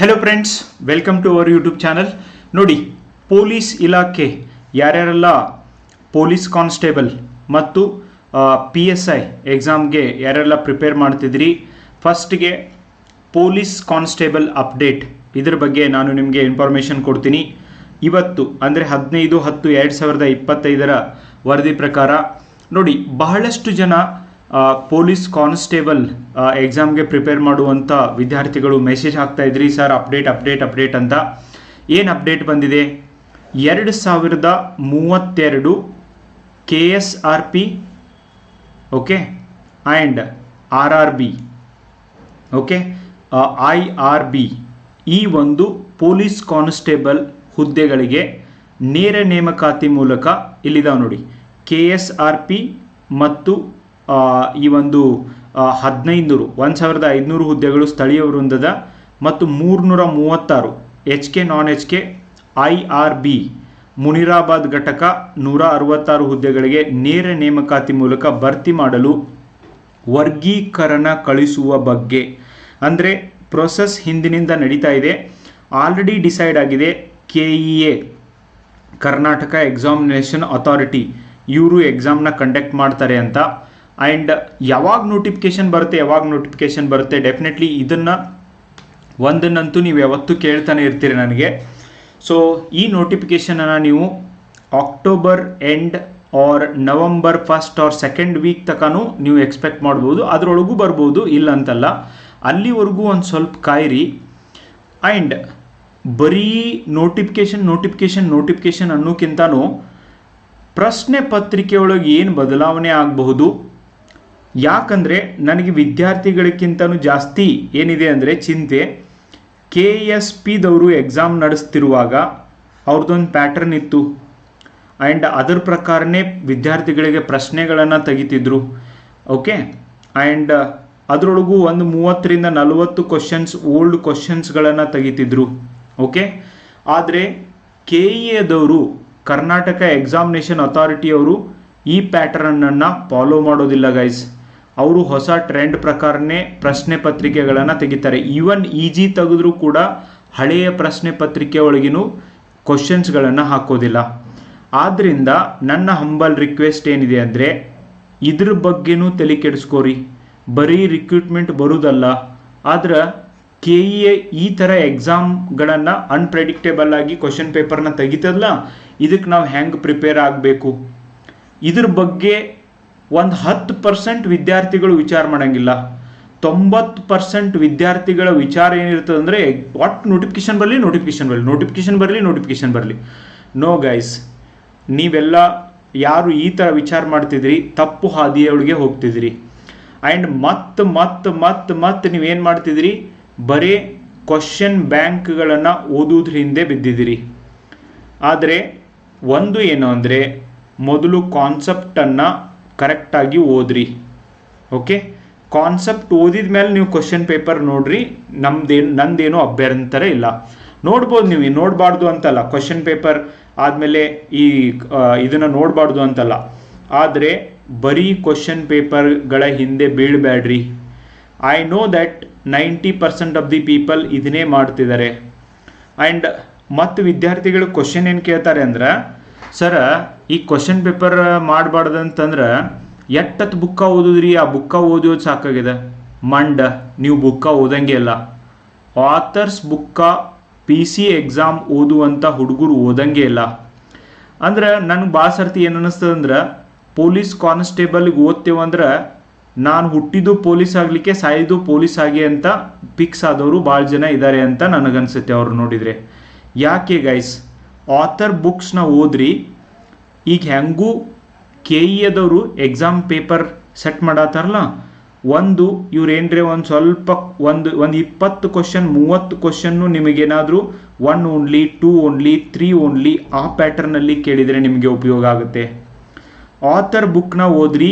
Hello friends welcome to our YouTube channel ನೋಡಿ police ಇಲಾಖೆ ಯಾರ್ಯಾರೆಲ್ಲ ಪೊಲೀಸ್ ಕಾನ್ಸ್ಟೇಬಲ್ ಮತ್ತು ಪಿ ಎಸ್ ಐ ಎಕ್ಸಾಮ್ಗೆ ಯಾರೆಲ್ಲ ಪ್ರಿಪೇರ್ ಮಾಡ್ತಿದ್ರಿ ಫಸ್ಟ್ಗೆ ಪೊಲೀಸ್ ಕಾನ್ಸ್ಟೇಬಲ್ ಅಪ್ಡೇಟ್ ಇದ್ರ ಬಗ್ಗೆ ನಾನು ನಿಮಗೆ ಇನ್ಫಾರ್ಮೇಷನ್ ಕೊಡ್ತೀನಿ. ಇವತ್ತು ಅಂದರೆ ಹದಿನೈದು ಹತ್ತು ಎರಡು ಸಾವಿರದ ಇಪ್ಪತ್ತೈದರ ವರದಿ ಪ್ರಕಾರ, ನೋಡಿ, ಬಹಳಷ್ಟು ಜನ ಪೊಲೀಸ್ ಕಾನ್ಸ್ಟೇಬಲ್ ಎಕ್ಸಾಮ್ಗೆ ಪ್ರಿಪೇರ್ ಮಾಡುವಂಥ ವಿದ್ಯಾರ್ಥಿಗಳು ಮೆಸೇಜ್ ಹಾಕ್ತಾ ಇದ್ರಿ, ಸರ್, ಅಪ್ಡೇಟ್ ಅಪ್ಡೇಟ್ ಅಪ್ಡೇಟ್ ಅಂತ. ಏನು ಅಪ್ಡೇಟ್ ಬಂದಿದೆ? ಎರಡು ಸಾವಿರದ ಮೂವತ್ತೆರಡು K S R P, okay and R R B, okay I R B, ಈ ಒಂದು ಪೊಲೀಸ್ ಕಾನ್ಸ್ಟೇಬಲ್ ಹುದ್ದೆಗಳಿಗೆ ನೇರ ನೇಮಕಾತಿ ಮೂಲಕ ಇಲ್ಲಿದಾವೆ ನೋಡಿ. ಕೆ ಎಸ್ ಆರ್ ಪಿ ಮತ್ತು ಈ ಒಂದು ಹದಿನೈದು ನೂರು ಒಂದು ಸಾವಿರದ ಐದುನೂರು ಹುದ್ದೆಗಳು ಸ್ಥಳೀಯ ವೃಂದದ ಮತ್ತು ಮೂರುನೂರ ಮೂವತ್ತಾರು H K, non H K, I R B, Munirabad ಘಟಕ ನೂರ ಅರವತ್ತಾರು ಹುದ್ದೆಗಳಿಗೆ ನೇರ ನೇಮಕಾತಿ ಮೂಲಕ ಭರ್ತಿ ಮಾಡಲು ವರ್ಗೀಕರಣ ಕಳಿಸುವ ಬಗ್ಗೆ. ಅಂದರೆ ಪ್ರೊಸೆಸ್ ಹಿಂದಿನಿಂದ ನಡೀತಾ ಇದೆ. ಆಲ್ರೆಡಿ ಡಿಸೈಡ್ ಆಗಿದೆ K E A Karnataka examination authority ಇವರು ಎಕ್ಸಾಮ್ನ ಕಂಡಕ್ಟ್ ಮಾಡ್ತಾರೆ ಅಂತ. ಆ್ಯಂಡ್ ಯಾವಾಗ ನೋಟಿಫಿಕೇಶನ್ ಬರುತ್ತೆ, ಯಾವಾಗ ನೋಟಿಫಿಕೇಶನ್ ಬರುತ್ತೆ ಡೆಫಿನೆಟ್ಲಿ ಇದನ್ನು ಒಂದನ್ನಂತೂ ನೀವು ಯಾವತ್ತೂ ಕೇಳ್ತಾನೆ ಇರ್ತೀರಿ ನನಗೆ. ಸೊ ಈ ನೋಟಿಫಿಕೇಷನನ್ನು ನೀವು October end or November first or second week ತನಕನೂ ನೀವು ಎಕ್ಸ್ಪೆಕ್ಟ್ ಮಾಡ್ಬೋದು. ಅದರೊಳಗೂ ಬರ್ಬೋದು ಇಲ್ಲ ಅಂತಲ್ಲ ಅಲ್ಲಿವರೆಗೂ ಒಂದು ಸ್ವಲ್ಪ ಕಾಯಿರಿ. ಆ್ಯಂಡ್ ಬರೀ ನೋಟಿಫಿಕೇಶನ್ ನೋಟಿಫಿಕೇಶನ್ ನೋಟಿಫಿಕೇಶನ್ ಅನ್ನೋಕ್ಕಿಂತನೂ ಪ್ರಶ್ನೆ ಪತ್ರಿಕೆಯೊಳಗೆ ಏನು ಬದಲಾವಣೆ ಆಗಬಹುದು ಯಾಕಂದರೆ ನನಗೆ ವಿದ್ಯಾರ್ಥಿಗಳಿಗಿಂತನೂ ಜಾಸ್ತಿ ಏನಿದೆ ಅಂದರೆ ಚಿಂತೆ. ಕೆ ಎಸ್ ಪಿದವರು ಎಕ್ಸಾಮ್ ನಡೆಸ್ತಿರುವಾಗ ಅವ್ರದ್ದೊಂದು ಪ್ಯಾಟರ್ನ್ ಇತ್ತು. ಆ್ಯಂಡ್ ಅದರ ಪ್ರಕಾರನೇ ವಿದ್ಯಾರ್ಥಿಗಳಿಗೆ ಪ್ರಶ್ನೆಗಳನ್ನು ತೆಗಿತಿದ್ರು. ಓಕೆ ಆ್ಯಂಡ್ ಅದರೊಳಗೂ ಒಂದು ಮೂವತ್ತರಿಂದ ನಲವತ್ತು ಕ್ವಶನ್ಸ್ ಓಲ್ಡ್ ಕ್ವಶನ್ಸ್ಗಳನ್ನು ತೆಗಿತಿದ್ರು. ಓಕೆ ಆದರೆ ಕೆ ಎದವರು ಕರ್ನಾಟಕ ಎಕ್ಸಾಮಿನೇಷನ್ ಅಥಾರಿಟಿಯವರು ಈ ಪ್ಯಾಟರ್ನನ್ನು ಫಾಲೋ ಮಾಡೋದಿಲ್ಲ ಗೈಸ್ ಅವರು ಹೊಸ ಟ್ರೆಂಡ್ ಪ್ರಕಾರನೇ ಪ್ರಶ್ನೆ ಪತ್ರಿಕೆಗಳನ್ನು ತೆಗಿತಾರೆ. ಈವನ್ ಈಜಿ ಜಿ ತೆಗೆದ್ರೂ ಕೂಡ ಹಳೆಯ ಪ್ರಶ್ನೆ ಪತ್ರಿಕೆ ಒಳಗಿನೂ ಕ್ವಶನ್ಸ್ಗಳನ್ನು ಹಾಕೋದಿಲ್ಲ. ಆದ್ದರಿಂದ ನನ್ನ ಹಂಬಲ್ ರಿಕ್ವೆಸ್ಟ್ ಏನಿದೆ ಅಂದರೆ, ಇದ್ರ ಬಗ್ಗೆನೂ ತಲೆ ಕೆಡಿಸ್ಕೋರಿ. ಬರೀ ರಿಕ್ರೂಟ್ಮೆಂಟ್ ಬರುವುದಲ್ಲ ಆದ್ರೆ ಕೆ ಇ ಎ ಈ ಥರ ಎಕ್ಸಾಮ್ಗಳನ್ನು ಅನ್ಪ್ರೆಡಿಕ್ಟೇಬಲ್ ಆಗಿ ಕ್ವಶನ್ ಪೇಪರ್ನ ತೆಗಿತದಲ್ಲ ಇದಕ್ಕೆ ನಾವು ಹೆಂಗೆ ಪ್ರಿಪೇರ್ ಆಗಬೇಕು? ಇದ್ರ ಬಗ್ಗೆ ಒಂದು ಹತ್ತು ಪರ್ಸೆಂಟ್ ವಿದ್ಯಾರ್ಥಿಗಳು ವಿಚಾರ ಮಾಡಂಗಿಲ್ಲ. ತೊಂಬತ್ತು ಪರ್ಸೆಂಟ್ ವಿದ್ಯಾರ್ಥಿಗಳ ವಿಚಾರ ಏನಿರ್ತದೆ ಅಂದರೆ ವಾಟ್ ನೋಟಿಫಿಕೇಶನ್ ಬರಲಿ ನೋಟಿಫಿಕೇಶನ್ ಬರಲಿ ನೋಟಿಫಿಕೇಶನ್ ಬರಲಿ ನೋಟಿಫಿಕೇಶನ್ ಬರಲಿ. ನೋ ಗೈಸ್ ನೀವೆಲ್ಲ ಯಾರು ಈ ಥರ ವಿಚಾರ ಮಾಡ್ತಿದ್ರಿ, ತಪ್ಪು ಹಾದಿಯೊಳಗೆ ಹೋಗ್ತಿದ್ರಿ. ಆ್ಯಂಡ್ ಮತ್ತೆ ಮತ್ತೆ ಮತ್ತೆ ಮತ್ತೆ ನೀವೇನು ಮಾಡ್ತಿದ್ರಿ? ಬರೀ ಕ್ವಶನ್ ಬ್ಯಾಂಕ್ಗಳನ್ನು ಓದೋದ್ರ ಹಿಂದೆ ಬಿದ್ದಿದ್ದೀರಿ. ಆದರೆ, ಒಂದು ಏನು ಅಂದರೆ, ಮೊದಲು ಕಾನ್ಸೆಪ್ಟನ್ನು ಕರೆಕ್ಟಾಗಿ ಓದ್ರಿ. ಓಕೆ ಕಾನ್ಸೆಪ್ಟ್ ಓದಿದ ಮೇಲೆ ನೀವು ಕ್ವಶನ್ ಪೇಪರ್ ನೋಡ್ರಿ. ನಮ್ದೇನು ನಂದೇನು ಅಭ್ಯರ್ಥರ ಇಲ್ಲ. ನೋಡ್ಬೋದು ನೀವು ನೋಡಬಾರ್ದು ಅಂತಲ್ಲ. ಕ್ವಶನ್ ಪೇಪರ್ ಆದಮೇಲೆ ಈ ಇದನ್ನು ನೋಡಬಾರ್ದು ಅಂತಲ್ಲ. ಆದರೆ ಬರೀ ಕ್ವಶನ್ ಪೇಪರ್ಗಳ ಹಿಂದೆ ಬೀಳಬೇಡ್ರಿ I know that ninety percent of the people ಇದನ್ನೇ ಮಾಡ್ತಿದ್ದಾರೆ. ಆ್ಯಂಡ್ ಮತ್ತು ವಿದ್ಯಾರ್ಥಿಗಳು ಕ್ವಶನ್ ಏನು ಕೇಳ್ತಾರೆ ಅಂದ್ರೆ ಸರ ಈ ಕ್ವಶನ್ ಪೇಪರ್ ಮಾಡಬಾರ್ದಂತಂದ್ರೆ ಎಟ್ಟತ್ತು ಬುಕ್ಕ ಓದಿದ್ರಿ? ಆ ಬುಕ್ಕ ಓದಿಯೋದು ಸಾಕಾಗಿದೆ ಮಂಡ, ನೀವು ಬುಕ್ಕ ಓದಂಗೆ ಇಲ್ಲ ಆಥರ್ಸ್ ಬುಕ್ಕ ಪಿ ಸಿ ಎಕ್ಸಾಮ್ ಓದುವಂಥ ಹುಡುಗರು ಓದಂಗೆ ಇಲ್ಲ ಅಂದ್ರೆ ನನಗೆ ಭಾಳ ಸರ್ತಿ ಏನು ಅನ್ನಿಸ್ತದೆ ಅಂದ್ರೆ ಪೊಲೀಸ್ ಕಾನ್ಸ್ಟೇಬಲ್ಗೆ ಓದ್ತೇವಂದ್ರೆ ನಾನು ಹುಟ್ಟಿದ್ದು ಪೊಲೀಸ್ ಆಗಲಿಕ್ಕೆ ಸಾಯಿದು ಪೊಲೀಸ್ ಆಗಿ ಅಂತ ಫಿಕ್ಸ್ ಆದವರು ಭಾಳ ಜನ ಇದ್ದಾರೆ ಅಂತ ನನಗನ್ಸುತ್ತೆ ಅವರು ನೋಡಿದರೆ. ಯಾಕೆ ಗೈಸ್ ಆಥರ್ ಬುಕ್ಸ್ನ ಓದ್ರಿ ಈಗ ಹೆಂಗೂ ಕೆ ಇ ಎದವರು ಎಕ್ಸಾಮ್ ಪೇಪರ್ ಸೆಟ್ ಮಾಡತ್ತಾರಲ್ಲ ಒಂದು ಇವ್ರು ಏನ್ರೆ ಒಂದು ಸ್ವಲ್ಪ ಒಂದು ಒಂದು ಇಪ್ಪತ್ತು ಕ್ವಶನ್ ಮೂವತ್ತು ಕ್ವಶನ್ನು ನಿಮಗೇನಾದರೂ one only two only three only ಆ ಪ್ಯಾಟರ್ನಲ್ಲಿ ಕೇಳಿದರೆ ನಿಮಗೆ ಉಪಯೋಗ ಆಗುತ್ತೆ. ಆಥರ್ ಬುಕ್ನ ಓದ್ರಿ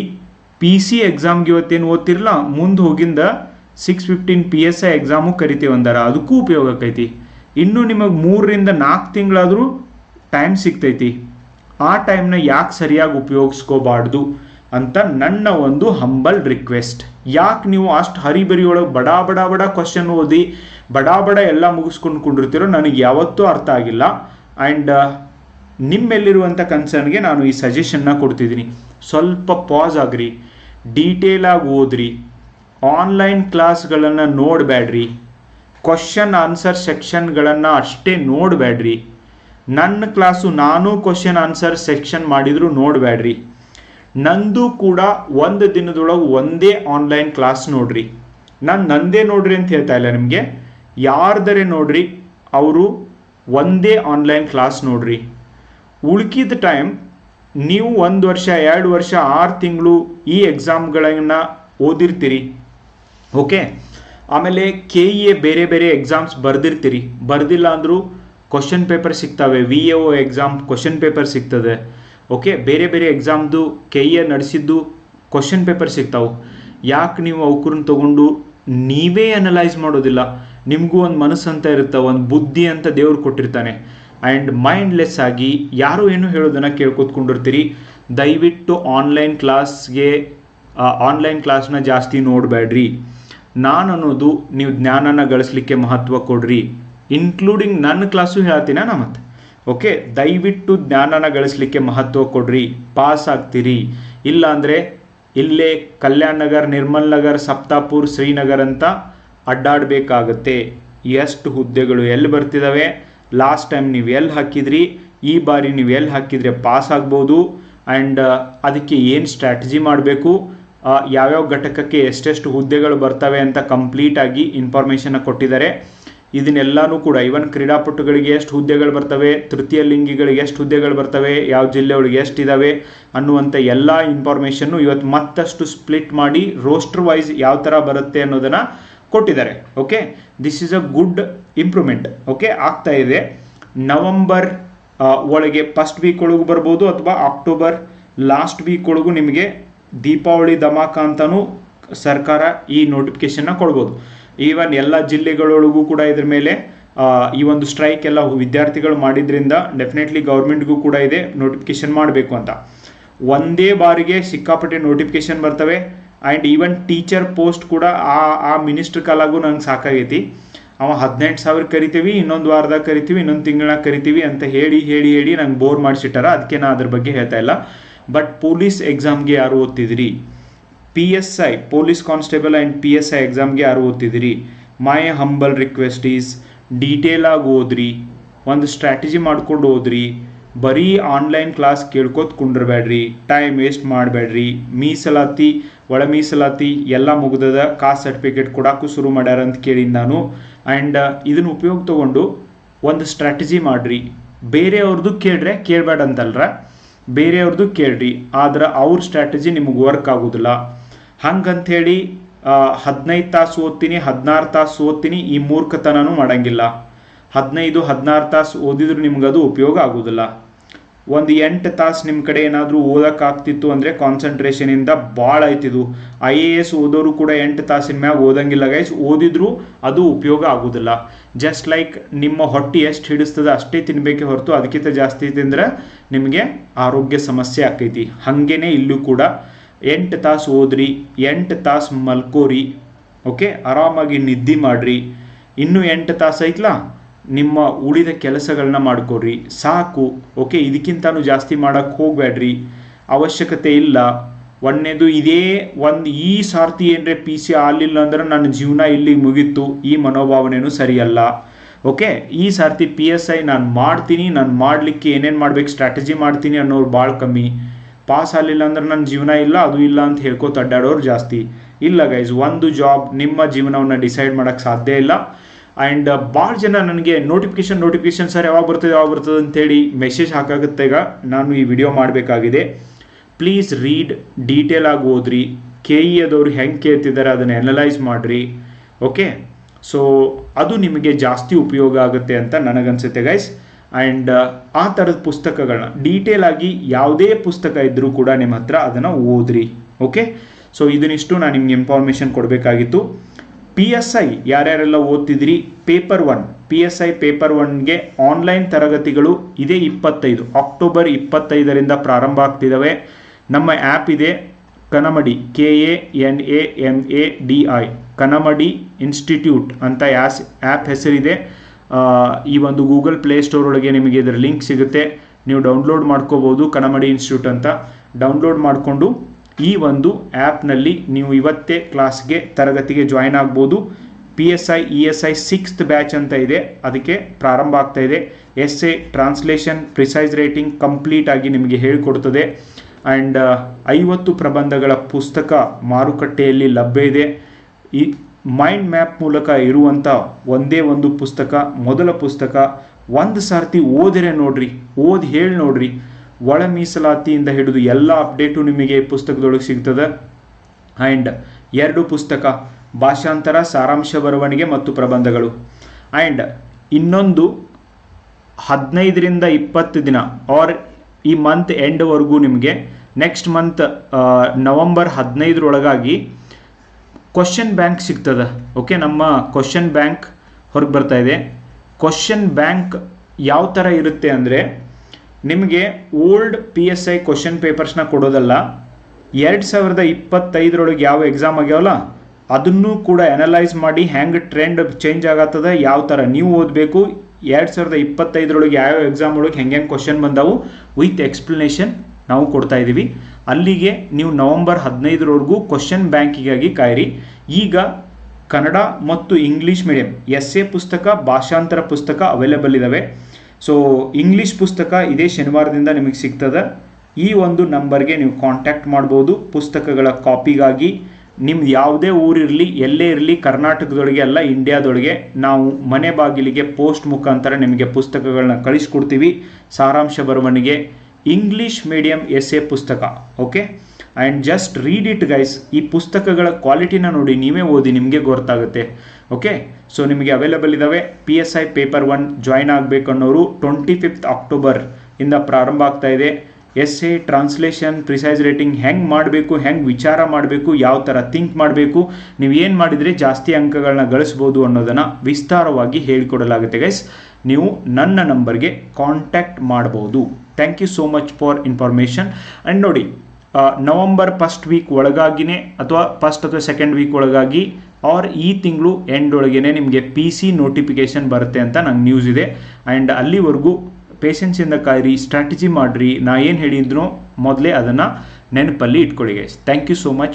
ಪಿ ಸಿ ಎಕ್ಸಾಮ್ಗೆ ಇವತ್ತೇನು ಓದ್ತಿರಲ್ಲ ಮುಂದೆ ಹೋಗಿಂದ six fifteen P S I exam ಕರಿತೀವಿ ಅಂದಾರ, ಅದಕ್ಕೂ ಉಪಯೋಗ ಆಕೈತಿ. ಇನ್ನು ನಿಮಗೆ ಮೂರರಿಂದ ನಾಲ್ಕು ತಿಂಗಳಾದರೂ ಟೈಮ್ ಸಿಗ್ತೈತಿ. ಆ ಟೈಮ್ನ ಯಾಕೆ ಸರಿಯಾಗಿ ಉಪಯೋಗಿಸ್ಕೋಬಾರ್ದು ಅಂತ ನನ್ನ ಒಂದು ಹಂಬಲ್ ರಿಕ್ವೆಸ್ಟ್ ಯಾಕೆ ನೀವು ಅಷ್ಟು ಹರಿಬರಿ ಒಳಗೆ ಬಡ ಬಡ ಬಡ ಕ್ವಶನ್ ಓದಿ ಬಡ ಬಡ ಎಲ್ಲ ಮುಗಿಸ್ಕೊಂಡು ಕುಂಡಿರ್ತೀರೋ ನನಗೆ ಯಾವತ್ತೂ ಅರ್ಥ ಆಗಿಲ್ಲ. ಆ್ಯಂಡ್ ನಿಮ್ಮೆಲ್ಲಿರುವಂಥ ಕನ್ಸರ್ನ್ಗೆ ನಾನು ಈ ಸಜೆಷನ್ನ ಕೊಡ್ತಿದ್ದೀನಿ. ಸ್ವಲ್ಪ ಪಾಸ್ ಆಗ್ರಿ. ಡೀಟೇಲಾಗಿ ಓದ್ರಿ. ಆನ್ಲೈನ್ ಕ್ಲಾಸ್ಗಳನ್ನು ನೋಡಬೇಡ್ರಿ ಕ್ವಶನ್ ಆನ್ಸರ್ ಸೆಕ್ಷನ್ಗಳನ್ನು ಅಷ್ಟೇ ನೋಡಬೇಡ್ರಿ ನನ್ನ ಕ್ಲಾಸು ನಾನು ಕ್ವಶನ್ ಆನ್ಸರ್ ಸೆಕ್ಷನ್ ಮಾಡಿದ್ರು ನೋಡಬೇಡ್ರಿ ನಂದು ಕೂಡ ಒಂದು ದಿನದೊಳಗೆ ಒಂದೇ ಆನ್ಲೈನ್ ಕ್ಲಾಸ್ ನೋಡ್ರಿ. ನಾನು ನಂದೇ ನೋಡ್ರಿ ಅಂತ ಹೇಳ್ತಾ ಇಲ್ಲ ನಿಮಗೆ. ಯಾರ್ದರೆ ನೋಡ್ರಿ, ಅವರು ಒಂದೇ ಆನ್ಲೈನ್ ಕ್ಲಾಸ್ ನೋಡ್ರಿ. ಉಳ್ಕಿದ ಟೈಮ್ ನೀವು ಒಂದು ವರ್ಷ, ಎರಡು ವರ್ಷ, ಆರು ತಿಂಗಳು ಈ ಎಕ್ಸಾಮ್ಗಳನ್ನು ಓದಿರ್ತೀರಿ. ಓಕೆ ಆಮೇಲೆ ಕೆ ಎ ಬೇರೆ ಬೇರೆ ಎಕ್ಸಾಮ್ಸ್ ಬರೆದಿರ್ತೀರಿ. ಬರೆದಿಲ್ಲ ಅಂದರೂ ಕ್ವಶನ್ ಪೇಪರ್ ಸಿಗ್ತವೆ V A O exam question paper ಸಿಗ್ತದೆ. ಓಕೆ ಬೇರೆ ಬೇರೆ ಎಕ್ಸಾಮ್ದು ಕೆ ಎ ನಡೆಸಿದ್ದು ಕ್ವಶನ್ ಪೇಪರ್ ಸಿಗ್ತಾವೆ. ಯಾಕೆ ನೀವು ಅವ್ಕರನ್ನ ತೊಗೊಂಡು ನೀವೇ ಅನಲೈಸ್ ಮಾಡೋದಿಲ್ಲ. ನಿಮಗೂ ಒಂದು ಮನಸ್ಸು ಅಂತ ಇರುತ್ತೆ, ಒಂದು ಬುದ್ಧಿ ಅಂತ ದೇವ್ರು ಕೊಟ್ಟಿರ್ತಾನೆ. ಆ್ಯಂಡ್ ಮೈಂಡ್ಲೆಸ್ ಆಗಿ ಯಾರು ಏನು ಹೇಳೋದನ್ನು ಕೇಳ್ಕೊತ್ಕೊಂಡಿರ್ತೀರಿ. ದಯವಿಟ್ಟು ಆನ್ಲೈನ್ ಕ್ಲಾಸ್ಗೆ ಆನ್ಲೈನ್ ಕ್ಲಾಸ್ನ ಜಾಸ್ತಿ ನೋಡಬೇಡ್ರಿ ನಾನು ಅನ್ನೋದು ನೀವು ಜ್ಞಾನನ ಗಳಿಸ್ಲಿಕ್ಕೆ ಮಹತ್ವ ಕೊಡ್ರಿ. ಇನ್ಕ್ಲೂಡಿಂಗ್ ನನ್ನ ಕ್ಲಾಸು ಹೇಳ್ತೀನ ನಾ ಮತ್ತೆ. ಓಕೆ ದಯವಿಟ್ಟು ಜ್ಞಾನನ ಗಳಿಸ್ಲಿಕ್ಕೆ ಮಹತ್ವ ಕೊಡ್ರಿ. ಪಾಸ್ ಆಗ್ತೀರಿ. ಇಲ್ಲ ಅಂದರೆ ಇಲ್ಲೇ ಕಲ್ಯಾಣ್ ನಗರ್, ನಿರ್ಮಲ್ ನಗರ್, ಸಪ್ತಾಪುರ್, ಶ್ರೀನಗರ್ ಅಂತ ಅಡ್ಡಾಡಬೇಕಾಗತ್ತೆ. ಎಷ್ಟು ಹುದ್ದೆಗಳು ಎಲ್ಲಿ ಬರ್ತಿದ್ದಾವೆ ಲಾಸ್ಟ್ ಟೈಮ್ ನೀವು ಎಲ್ಲಿ ಹಾಕಿದ್ರಿ? ಈ ಬಾರಿ ನೀವು ಎಲ್ಲಿ ಹಾಕಿದರೆ ಪಾಸ್ ಆಗ್ಬೋದು? ಆ್ಯಂಡ್ ಅದಕ್ಕೆ ಏನು ಸ್ಟ್ರಾಟಜಿ ಮಾಡಬೇಕು? ಯಾವ್ಯಾವ ಘಟಕಕ್ಕೆ ಎಷ್ಟೆಷ್ಟು ಹುದ್ದೆಗಳು ಬರ್ತವೆ ಅಂತ ಕಂಪ್ಲೀಟಾಗಿ ಇನ್ಫಾರ್ಮೇಷನ್ನ ಕೊಟ್ಟಿದ್ದಾರೆ. ಇದನ್ನೆಲ್ಲನೂ ಕೂಡ ಇವನ್ ಕ್ರೀಡಾಪಟುಗಳಿಗೆ ಎಷ್ಟು ಹುದ್ದೆಗಳು ಬರ್ತವೆ, ತೃತೀಯ ಲಿಂಗಿಗಳಿಗೆ ಎಷ್ಟು ಹುದ್ದೆಗಳು ಬರ್ತವೆ, ಯಾವ ಜಿಲ್ಲೆಗಳಿಗೆ ಎಷ್ಟು ಇದ್ದಾವೆ ಅನ್ನುವಂಥ ಎಲ್ಲ ಇನ್ಫಾರ್ಮೇಷನ್ನು ಇವತ್ತು ಮತ್ತಷ್ಟು ಸ್ಪ್ಲಿಟ್ ಮಾಡಿ ರೋಸ್ಟರ್ ವೈಸ್ ಯಾವ ಥರ ಬರುತ್ತೆ ಅನ್ನೋದನ್ನು ಕೊಟ್ಟಿದ್ದಾರೆ. Okay this is a good improvement okay ಆಗ್ತಾ ಇದೆ. ನವಂಬರ್ ಒಳಗೆ ಫಸ್ಟ್ ವೀಕ್ ಒಳಗೂ ಬರ್ಬೋದು ಅಥವಾ ಅಕ್ಟೋಬರ್ ಲಾಸ್ಟ್ ವೀಕ್ ಒಳಗೂ ನಿಮಗೆ ದೀಪಾವಳಿ ಧಮಾಕ ಅಂತಲೂ ಸರ್ಕಾರ ಈ ನೋಟಿಫಿಕೇಶನ್ನ ಕೊಡ್ಬೋದು. ಈವನ್ ಎಲ್ಲ ಜಿಲ್ಲೆಗಳೊಳಗೂ ಕೂಡ ಇದ್ರ ಮೇಲೆ ಈ ಒಂದು ಸ್ಟ್ರೈಕ್ ಎಲ್ಲ ವಿದ್ಯಾರ್ಥಿಗಳು ಮಾಡಿದ್ರಿಂದ ಡೆಫಿನೆಟ್ಲಿ ಗೌರ್ಮೆಂಟ್ಗೂ ಕೂಡ ಇದೆ ನೋಟಿಫಿಕೇಶನ್ ಮಾಡಬೇಕು ಅಂತ. ಒಂದೇ ಬಾರಿಗೆ ಸಿಕ್ಕಾಪಟ್ಟೆ ನೋಟಿಫಿಕೇಶನ್ ಬರ್ತವೆ. ಆ್ಯಂಡ್ ಈವನ್ ಟೀಚರ್ ಪೋಸ್ಟ್ ಕೂಡ ಆ ಆ ಮಿನಿಸ್ಟ್ರ್ ಕಾಲಾಗೂ ನಂಗೆ ಸಾಕಾಗೈತಿ. ಅವ ಹದಿನೆಂಟು ಸಾವಿರ ಕರಿತೀವಿ, ಇನ್ನೊಂದು ವಾರದಾಗ ಕರಿತೀವಿ, ಇನ್ನೊಂದು ತಿಂಗಳಾಗ ಕರಿತೀವಿ ಅಂತ ಹೇಳಿ ಹೇಳಿ ಹೇಳಿ ನಂಗೆ ಬೋರ್ ಮಾಡಿಸಿಟ್ಟಾರ. ಅದಕ್ಕೆ ನಾ ಅದ್ರ ಬಗ್ಗೆ ಹೇಳ್ತಾ ಇಲ್ಲ. ಬಟ್ ಪೊಲೀಸ್ ಎಕ್ಸಾಮ್ಗೆ ಯಾರು ಓದ್ತಿದ್ರಿ? P S I police constable and P S I ಎಕ್ಸಾಮ್ಗೆ ಯಾರು ಓದ್ತಿದ್ದೀರಿ? My humble request is detail ಆಗಿ ಓದ್ರಿ, ಒಂದು ಸ್ಟ್ರಾಟಜಿ ಮಾಡ್ಕೊಂಡು ಓದ್ರಿ, ಬರೀ ಆನ್ಲೈನ್ ಕ್ಲಾಸ್ ಕೇಳ್ಕೊತ ಕುಂಡ್ರಬೇಡ್ರಿ ಟೈಮ್ ವೇಸ್ಟ್ ಮಾಡಬೇಡ್ರಿ ಮೀಸಲಾತಿ ಒಳ ಮೀಸಲಾತಿ ಎಲ್ಲ ಮುಗ್ದದ ಕಾಸ್ಟ್ ಸರ್ಟಿಫಿಕೇಟ್ ಕೊಡೋಕ್ಕೂ ಶುರು ಮಾಡ್ಯಾರ ಅಂತ ಕೇಳಿದ್ದು ನಾನು. ಆ್ಯಂಡ್ ಇದನ್ನು ಉಪಯೋಗ ತೊಗೊಂಡು ಒಂದು ಸ್ಟ್ರಾಟಜಿ ಮಾಡಿರಿ. ಬೇರೆಯವ್ರದ್ದು ಕೇಳ್ರೆ ಕೇಳಬೇಡ ಅಂತಲ್ರ ಬೇರೆಯವ್ರದ್ದು ಕೇಳ್ರಿ, ಆದ್ರೆ ಅವ್ರ ಸ್ಟ್ರಾಟಜಿ ನಿಮಗೆ ವರ್ಕ್ ಆಗೋದಿಲ್ಲ. ಹಂಗಂಥೇಳಿ ಹದಿನೈದು ತಾಸು ಓದ್ತೀನಿ, ಹದಿನಾರು ತಾಸು ಓದ್ತೀನಿ, ಈ ಮೂರ್ಖತನನೂ ಮಾಡಂಗಿಲ್ಲ. ಹದಿನೈದು, ಹದಿನಾರು ತಾಸು ಓದಿದ್ರು ನಿಮ್ಗೆ ಅದು ಉಪಯೋಗ ಆಗೋದಿಲ್ಲ. ಒಂದು ಎಂಟು ತಾಸು ನಿಮ್ಮ ಕಡೆ ಏನಾದರೂ ಓದೋಕ್ಕಾಗ್ತಿತ್ತು ಅಂದರೆ ಕಾನ್ಸಂಟ್ರೇಷನಿಂದ ಭಾಳ ಐತಿದು ಐ ಎ ಎಸ್ ಓದೋರು ಕೂಡ ಎಂಟು ತಾಸಿನ ಮ್ಯಾಗ ಓದಂಗಿಲ್ಲ ಗೈಸ್ ಓದಿದ್ರು ಅದು ಉಪಯೋಗ ಆಗೋದಿಲ್ಲ. ಜಸ್ಟ್ ಲೈಕ್ ನಿಮ್ಮ ಹೊಟ್ಟೆ ಎಷ್ಟು ಹಿಡಿಸ್ತದೆ ಅಷ್ಟೇ ತಿನ್ಬೇಕೆ ಹೊರತು ಅದಕ್ಕಿಂತ ಜಾಸ್ತಿ ತಿಂದ್ರೆ ನಿಮಗೆ ಆರೋಗ್ಯ ಸಮಸ್ಯೆ ಆಕೈತಿ. ಹಾಗೇನೆ ಇಲ್ಲೂ ಕೂಡ ಎಂಟು ತಾಸು ಓದ್ರಿ, ಎಂಟು ತಾಸು ಮಲ್ಕೋರಿ, ಓಕೆ? ಆರಾಮಾಗಿ ನಿದ್ದೆ ಮಾಡ್ರಿ. ಇನ್ನೂ ಎಂಟು ತಾಸು ಐತ್ಲಾ? ನಿಮ್ಮ ಉಳಿದ ಕೆಲಸಗಳನ್ನ ಮಾಡ್ಕೊಡ್ರಿ. ಸಾಕು, ಓಕೆ? ಇದಕ್ಕಿಂತನೂ ಜಾಸ್ತಿ ಮಾಡಕ್ಕೆ ಹೋಗ್ಬೇಡ್ರಿ ಅವಶ್ಯಕತೆ ಇಲ್ಲ. ಒಂದನೇದು, ಇದೇ ಒಂದು ಈ ಸಾರ್ತಿ ಏನರೆ ಪಿ ಸಿ ಆಗಲಿಲ್ಲ ಅಂದ್ರೆ ನನ್ನ ಜೀವನ ಇಲ್ಲಿ ಮುಗೀತು. ಈ ಮನೋಭಾವನೆಯೂ ಸರಿಯಲ್ಲ. ಓಕೆ? ಈ ಸಾರ್ತಿ ಪಿ ಎಸ್ ಐ ನಾನು ಮಾಡ್ತೀನಿ. ನಾನು ಮಾಡಲಿಕ್ಕೆ ಏನೇನು ಮಾಡ್ಬೇಕು, ಸ್ಟ್ರಾಟಜಿ ಮಾಡ್ತೀನಿ ಅನ್ನೋರು ಭಾಳ ಕಮ್ಮಿ. ಪಾಸ್ ಆಗಲಿಲ್ಲ ಅಂದ್ರೆ ನನ್ನ ಜೀವನ ಇಲ್ಲ, ಅದು ಇಲ್ಲ ಅಂತ ಹೇಳ್ಕೊತ ಅಡ್ಡಾಡೋರು ಜಾಸ್ತಿ. ಇಲ್ಲ ಗೈಸ್ ಒಂದು ಜಾಬ್ ನಿಮ್ಮ ಜೀವನವನ್ನು ಡಿಸೈಡ್ ಮಾಡೋಕ್ಕೆ ಸಾಧ್ಯ ಇಲ್ಲ. ಆ್ಯಂಡ್ ಭಾಳ ಜನ ನನಗೆ ನೋಟಿಫಿಕೇಶನ್ ನೋಟಿಫಿಕೇಶನ್ ಸರ್ ಯಾವಾಗ ಬರ್ತದೆ ಯಾವಾಗ ಬರ್ತದೆ ಅಂತೇಳಿ ಮೆಸೇಜ್ ಹಾಕಾಗುತ್ತೆ ಈಗ. ನಾನು ಈ ವಿಡಿಯೋ ಮಾಡಬೇಕಾಗಿದೆ. ಪ್ಲೀಸ್ ರೀಡ್ ಡೀಟೇಲ್ ಆಗಿ ಓದ್ರಿ. ಕೆ ಇ ಅದವರು ಹೆಂಗೆ ಕೇಳ್ತಿದ್ದಾರೆ ಅದನ್ನು ಅನಲೈಸ್ ಮಾಡಿರಿ. ಓಕೆ ಸೊ ಅದು ನಿಮಗೆ ಜಾಸ್ತಿ ಉಪಯೋಗ ಆಗುತ್ತೆ ಅಂತ ನನಗನ್ಸುತ್ತೆ ಗೈಸ್ ಆ್ಯಂಡ್ ಆ ಥರದ ಪುಸ್ತಕಗಳನ್ನ ಡೀಟೇಲ್ ಆಗಿ ಯಾವುದೇ ಪುಸ್ತಕ ಇದ್ದರೂ ಕೂಡ ನಿಮ್ಮ ಹತ್ರ ಅದನ್ನು ಓದ್ರಿ ಓಕೆ ಸೊ ಇದನ್ನಿಷ್ಟು ನಾನು ನಿಮ್ಗೆ ಇನ್ಫಾರ್ಮೇಷನ್ ಕೊಡಬೇಕಾಗಿತ್ತು. ಪಿ ಎಸ್ ಐ ಯಾರ್ಯಾರೆಲ್ಲ ಓದ್ತಿದ್ರಿ? Paper one P S I paper ಒನ್ಗೆ online ತರಗತಿಗಳು ಇದೇ ಇಪ್ಪತ್ತೈದು. ಅಕ್ಟೋಬರ್ ಇಪ್ಪತ್ತೈದರಿಂದ ಪ್ರಾರಂಭ ಆಗ್ತಿದ್ದಾವೆ ನಮ್ಮ ಆ್ಯಪ್ ಇದೆ. Kanamadi K A N A M A D I Kanamadi institute ಅಂತ ಯಾಸ್ ಆ್ಯಪ್ ಹೆಸರಿದೆ. ಈ ಒಂದು ಗೂಗಲ್ ಪ್ಲೇ ಸ್ಟೋರ್ ಒಳಗೆ ನಿಮಗೆ ಇದರ ಲಿಂಕ್ ಸಿಗುತ್ತೆ. ನೀವು ಡೌನ್ಲೋಡ್ ಮಾಡ್ಕೋಬೋದು ಕನಮಡಿ ಇನ್ಸ್ಟಿಟ್ಯೂಟ್ ಅಂತ. ಡೌನ್ಲೋಡ್ ಮಾಡಿಕೊಂಡು ಈ ಒಂದು ಆ್ಯಪ್ನಲ್ಲಿ ನೀವು ಇವತ್ತೇ ಕ್ಲಾಸ್ಗೆ ತರಗತಿಗೆ ಜಾಯ್ನ್ ಆಗ್ಬೋದು. P S I E S I sixth batch ಅಂತ ಇದೆ. ಅದಕ್ಕೆ ಪ್ರಾರಂಭ ಆಗ್ತಾ ಇದೆ. S A translation precise writing complete ಆಗಿ ನಿಮಗೆ ಹೇಳಿಕೊಡ್ತದೆ. ಆ್ಯಂಡ್ ಐವತ್ತು ಪ್ರಬಂಧಗಳ ಪುಸ್ತಕ ಮಾರುಕಟ್ಟೆಯಲ್ಲಿ ಲಭ್ಯ ಇದೆ. ಈ ಮೈಂಡ್ ಮ್ಯಾಪ್ ಮೂಲಕ ಇರುವಂಥ ಒಂದೇ ಒಂದು ಪುಸ್ತಕ, ಮೊದಲ ಪುಸ್ತಕ, ಒಂದು ಸಾರ್ತಿ ಓದಿರೆ ನೋಡ್ರಿ, ಓದಿ ಹೇಳಿ ನೋಡ್ರಿ. ಒಳ ಮೀಸಲಾತಿಯಿಂದ ಹಿಡಿದು ಎಲ್ಲ ಅಪ್ಡೇಟು ನಿಮಗೆ ಪುಸ್ತಕದೊಳಗೆ ಸಿಗ್ತದೆ. ಆ್ಯಂಡ್ ಎರಡು ಪುಸ್ತಕ, ಭಾಷಾಂತರ, ಸಾರಾಂಶ ಬರವಣಿಗೆ ಮತ್ತು ಪ್ರಬಂಧಗಳು. ಆ್ಯಂಡ್ ಇನ್ನೊಂದು ಹದಿನೈದರಿಂದ ಇಪ್ಪತ್ತು ದಿನ ಆರ್ ಈ ಮಂತ್ ಎಂಡ್ವರೆಗೂ ನಿಮಗೆ ನೆಕ್ಸ್ಟ್ ಮಂತ್ ನವಂಬರ್ ಹದಿನೈದರೊಳಗಾಗಿ ಕ್ವಶನ್ ಬ್ಯಾಂಕ್ ಸಿಗ್ತದ. ಓಕೆ ನಮ್ಮ ಕ್ವಶನ್ ಬ್ಯಾಂಕ್ ಹೊರಗೆ ಬರ್ತಾ ಇದೆ. ಕ್ವಶನ್ ಬ್ಯಾಂಕ್ ಯಾವ ಥರ ಇರುತ್ತೆ ಅಂದರೆ, ನಿಮಗೆ old P S I question ಪೇಪರ್ಸ್ನ ಕೊಡೋದಲ್ಲ, ಎರಡು ಸಾವಿರದ ಇಪ್ಪತ್ತೈದರೊಳಗೆ ಯಾವ ಎಕ್ಸಾಮ್ ಆಗ್ಯಾವಲ್ಲ, ಅದನ್ನು ಕೂಡ ಅನಲೈಸ್ ಮಾಡಿ ಹೆಂಗೆ ಟ್ರೆಂಡ್ ಚೇಂಜ್ ಆಗತ್ತದ, ಯಾವ ಥರ ನೀವು ಓದಬೇಕು, ಎರಡು ಸಾವಿರದ ಇಪ್ಪತ್ತೈದರೊಳಗೆ ಯಾವ್ಯಾವ ಎಕ್ಸಾಮ್ ಒಳಗೆ ಹೆಂಗೆ ಹೆಂಗೆ ಕ್ವಶನ್ ಬಂದಾವು ವಿತ್ ಎಕ್ಸ್ಪ್ಲನೇಷನ್ ನಾವು ಕೊಡ್ತಾ ಇದ್ದೀವಿ ಅಲ್ಲಿಗೆ ನೀವು ನವಂಬರ್ ಹದಿನೈದರವರೆಗೂ ಕ್ವಶನ್ ಬ್ಯಾಂಕಿಗಾಗಿ ಕಾಯಿರಿ. ಈಗ ಕನ್ನಡ ಮತ್ತು ಇಂಗ್ಲೀಷ್ ಮೀಡಿಯಂ ಎಸ್ ಎ ಪುಸ್ತಕ, ಭಾಷಾಂತರ ಪುಸ್ತಕ ಅವೈಲೇಬಲ್ ಇದ್ದಾವೆ ಸೊ ಇಂಗ್ಲೀಷ್ ಪುಸ್ತಕ ಇದೇ ಶನಿವಾರದಿಂದ ನಿಮಗೆ ಸಿಗ್ತದೆ. ಈ ಒಂದು ನಂಬರ್ಗೆ ನೀವು ಕಾಂಟ್ಯಾಕ್ಟ್ ಮಾಡ್ಬೋದು. ಪುಸ್ತಕಗಳ ಕಾಪಿಗಾಗಿ ನಿಮ್ದು ಯಾವುದೇ ಊರಿರಲಿ ಎಲ್ಲೇ ಇರಲಿ, ಕರ್ನಾಟಕದೊಳಗೆ ಅಲ್ಲ, ಇಂಡಿಯಾದೊಳಗೆ ನಾವು ಮನೆ ಬಾಗಿಲಿಗೆ ಪೋಸ್ಟ್ ಮುಖಾಂತರ ನಿಮಗೆ ಪುಸ್ತಕಗಳನ್ನ ಕಳಿಸ್ಕೊಡ್ತೀವಿ. ಸಾರಾಂಶ ಬರವಣಿಗೆ ಇಂಗ್ಲೀಷ್ ಮೀಡಿಯಂ ಎಸ್ ಎ ಪುಸ್ತಕ okay and just read it guys ಈ ಪುಸ್ತಕಗಳ ಕ್ವಾಲಿಟಿನ ನೋಡಿ, ನೀವೇ ಓದಿ, ನಿಮಗೆ ಗೊತ್ತಾಗುತ್ತೆ ಓಕೆ ಸೊ ನಿಮಗೆ ಅವೈಲೇಬಲ್ ಇದ್ದಾವೆ P S I paper one join ಆಗಬೇಕನ್ನೋರು twenty fifth October ಇಂದ ಪ್ರಾರಂಭ ಆಗ್ತಾ ಇದೆ. S A translation precise writing ಹೆಂಗೆ ಮಾಡಬೇಕು, ಹೆಂಗೆ ವಿಚಾರ ಮಾಡಬೇಕು, ಯಾವ ಥರ ಥಿಂಕ್ ಮಾಡಬೇಕು, ನೀವು ಏನು ಮಾಡಿದರೆ ಜಾಸ್ತಿ ಅಂಕಗಳನ್ನ ಗಳಿಸ್ಬೋದು ಅನ್ನೋದನ್ನು ವಿಸ್ತಾರವಾಗಿ ಹೇಳಿಕೊಡಲಾಗುತ್ತೆ ಗೈಸ್ ನೀವು ನನ್ನ ನಂಬರ್ಗೆ ಕಾಂಟ್ಯಾಕ್ಟ್ ಮಾಡ್ಬೋದು. Thank you so much for information and ನೋಡಿ ನವಂಬರ್ ಫಸ್ಟ್ ವೀಕ್ ಒಳಗಾಗಿನೇ ಅಥವಾ ಫಸ್ಟ್ ಅಥವಾ ಸೆಕೆಂಡ್ ವೀಕ್ ಒಳಗಾಗಿ ಆರ್ ಈ ತಿಂಗಳು ಎಂಡ್ ಒಳಗೇನೆ ನಿಮಗೆ ಪಿ ಸಿ ನೋಟಿಫಿಕೇಷನ್ ಬರುತ್ತೆ ಅಂತ ನಂಗೆ ನ್ಯೂಸ್ ಇದೆ. ಆ್ಯಂಡ್ ಅಲ್ಲಿವರೆಗೂ ಪೇಷನ್ಸಿಂದ ಕಾಯಿರಿ ಸ್ಟ್ರಾಟಜಿ ಮಾಡಿರಿ. ನಾ ಏನು ಹೇಳಿದ್ರು ಮೊದಲೇ ಅದನ್ನು ನೆನಪಲ್ಲಿ ಇಟ್ಕೊಳ್ಳಿ guys thank you so much